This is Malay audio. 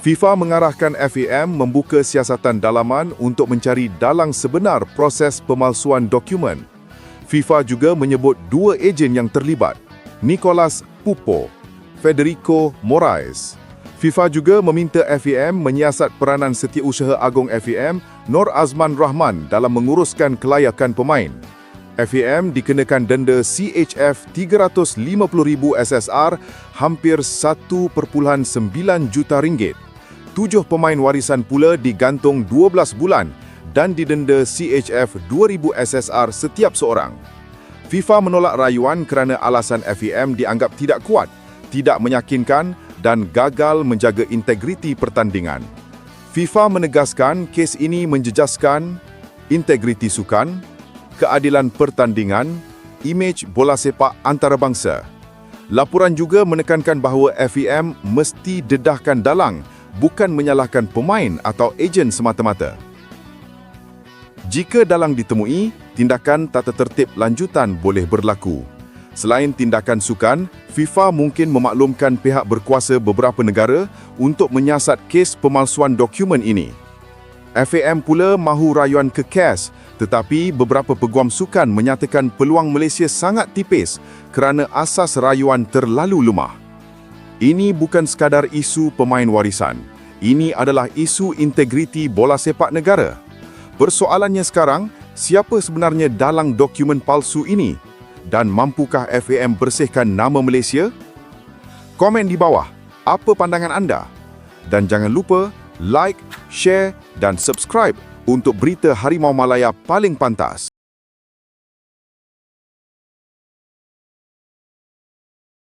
FIFA mengarahkan FAM membuka siasatan dalaman untuk mencari dalang sebenar proses pemalsuan dokumen. FIFA juga menyebut dua ejen yang terlibat, Nicolas Pupo, Federico Moraes. FIFA juga meminta FAM menyiasat peranan Setiausaha Agong FAM Nor Azman Rahman dalam menguruskan kelayakan pemain. FAM dikenakan denda CHF 350,000 SSR hampir 1.9 juta ringgit. Tujuh pemain warisan pula digantung 12 bulan dan didenda CHF 2,000 SSR setiap seorang. FIFA menolak rayuan kerana alasan FAM dianggap tidak kuat, tidak meyakinkan dan gagal menjaga integriti pertandingan. FIFA menegaskan kes ini menjejaskan integriti sukan, keadilan pertandingan, imej bola sepak antarabangsa. Laporan juga menekankan bahawa FEM mesti dedahkan dalang bukan menyalahkan pemain atau ejen semata-mata. Jika dalang ditemui, tindakan tata tertib lanjutan boleh berlaku. Selain tindakan sukan, FIFA mungkin memaklumkan pihak berkuasa beberapa negara untuk menyiasat kes pemalsuan dokumen ini. FAM pula mahu rayuan ke CAS tetapi beberapa peguam sukan menyatakan peluang Malaysia sangat tipis kerana asas rayuan terlalu lemah. Ini bukan sekadar isu pemain warisan. Ini adalah isu integriti bola sepak negara. Persoalannya sekarang, siapa sebenarnya dalang dokumen palsu ini? dan mampukah FAM bersihkan nama Malaysia? Komen di bawah, apa pandangan anda? Dan jangan lupa like, share dan subscribe untuk berita Harimau Malaya paling pantas.